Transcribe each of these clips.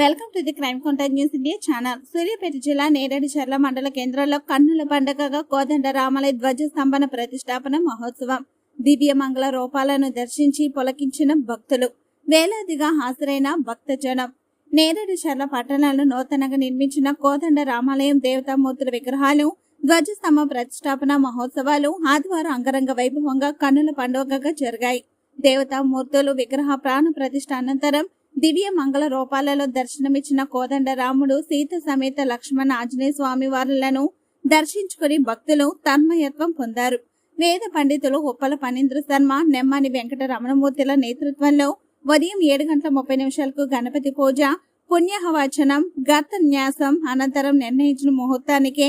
Welcome to the crime contact news India channel Suryapet జిల్లా నేరేడుచర్ల మండల కేంద్రంలో కన్నుల పండగగా కోదండ రామాలయ ధ్వజ స్తంభన ప్రతిష్టాపన మహోత్సవం. దివ్య మంగళ రూపాలను దర్శించి పొలకించిన భక్తులు. వేలాదిగా హాజరైన భక్తజనం నేరేడుచర్ల పట్టణాలను నూతనంగా నిర్మించిన కోదండ రామాలయం దేవతామూర్తుల విగ్రహాలు ధ్వజస్తంభ ప్రతిష్టాపన మహోత్సవాలు ఆదివారం అంగరంగ వైభవంగా కన్నుల పండుగగా జరిగాయి. దేవతామూర్తులు విగ్రహ ప్రాణ ప్రతిష్ట అనంతరం దివ్య మంగళ రూపాలలో దర్శనమిచ్చిన కోదండ రాముడు సీత సమేత లక్ష్మణ ఆంజనేయ స్వామి వారులను దర్శించుకుని భక్తులు తన్మయత్వం పొందారు. వేద పండితులు ఉప్పల పనీంద్ర శర్మ నెమ్మాని వెంకట రమణమూర్తుల నేతృత్వంలో ఉదయం ఏడు గంటల ముప్పై నిమిషాలకు గణపతి పూజ పుణ్యహవచనం గత న్యాసం అనంతరం నిర్ణయించిన ముహూర్తానికే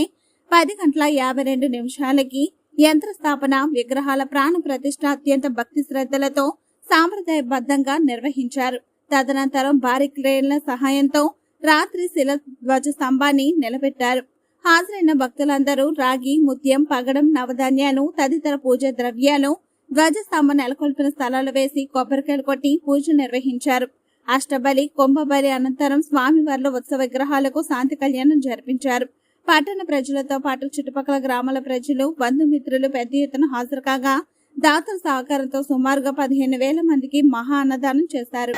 పది గంటల యాభై రెండు నిమిషాలకి యంత్ర స్థాపన విగ్రహాల ప్రాణ ప్రతిష్ట అత్యంత భక్తి శ్రద్ధలతో సాంప్రదాయబద్ధంగా నిర్వహించారు. తదనంతరం భారీ క్రేన్ల సహాయంతో రాత్రి శిల ధ్వజ స్తంభాన్ని నిలబెట్టారు. హాజరైన భక్తులందరూ రాగి ముత్యం పగడం నవధాన్యాలు తదితర పూజ ద్రవ్యాలు ధ్వజస్తంభం నెలకొల్పిన స్థలాలు వేసి కొబ్బరికాయలు కొట్టి పూజ నిర్వహించారు. అష్టబలి కుంభబలి అనంతరం స్వామివార్ల ఉత్సవ విగ్రహాలకు శాంతి కళ్యాణం జరిపించారు. పట్టణ ప్రజలతో పాటు చుట్టుపక్కల గ్రామాల ప్రజలు బంధుమిత్రులు పెద్ద ఎత్తున హాజరు కాగా దాతల సహకారంతో సుమారుగా పదిహేను వేల మందికి మహా అన్నదానం చేశారు.